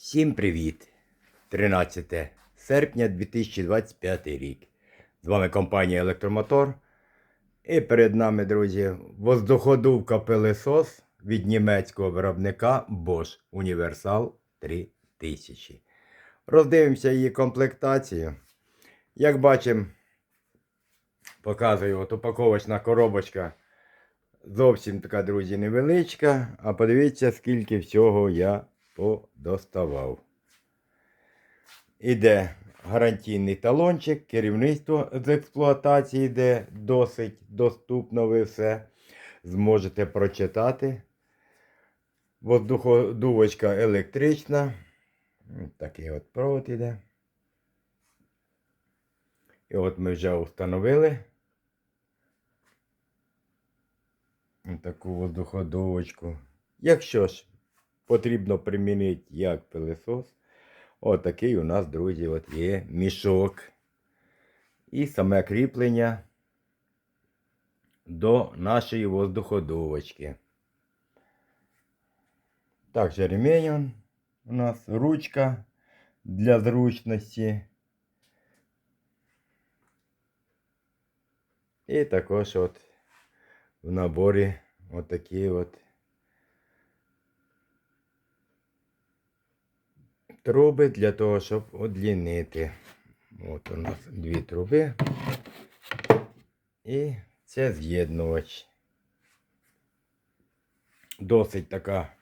Всім привіт! 13 серпня 2025 рік. З вами компанія Електромотор. І перед нами, друзі, воздуходувка пилесос від німецького виробника Bosch Universal 3000. Роздивимося її комплектацію. Як бачимо, показую от упаковочна коробочка. Зовсім така, друзі, невеличка. А подивіться, скільки всього я подоставав. Іде гарантійний талончик, керівництво з експлуатації, де досить доступно ви все зможете прочитати. Воздуходувочка електрична. Такий от провод іде. І от ми вже встановили таку воздуходувочку. Якщо ж потрібно примінити як пилесос, отакий у нас, друзі, от є мішок. І саме кріплення до нашої воздуходувочки. Також ремень у нас ручка для зручності. І також от в наборі отакі от труби для того, щоб одлінити. От у нас дві труби. І це з'єднувач. Досить така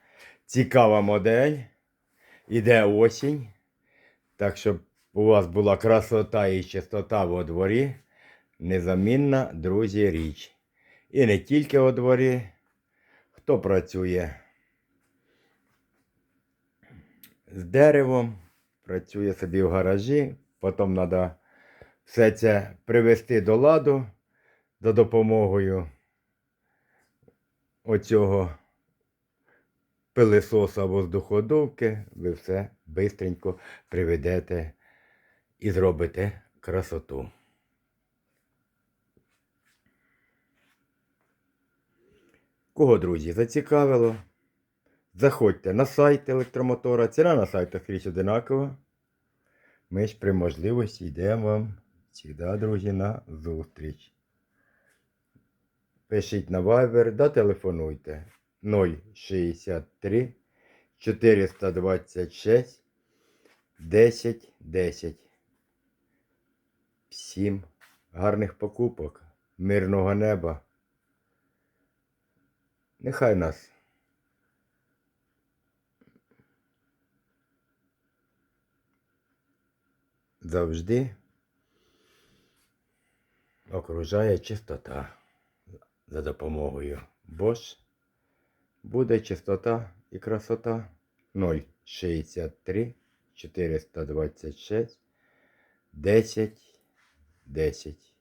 цікава модель. Іде осінь. Так, щоб у вас була красота і чистота во дворі. Незамінна, друзі, річ. І не тільки у дворі. Хто працює з деревом, працює собі в гаражі, потім треба все це привести до ладу за допомогою оцього пилисоса воздуходувки, ви все бистренько приведете і зробите красоту. Кого, друзі, зацікавило? Заходьте на сайт електромотора. Ціна на сайтах скрізь одинакова. Ми ж при можливості йдемо вам завжди, друзі, на зустріч. Пишіть на Viber, да телефонуйте 063 426 10 10. Всім гарних покупок, мирного неба. Нехай нас завжди окружає чистота за допомогою Bosch. Буде чистота і красота 063 426 10 10.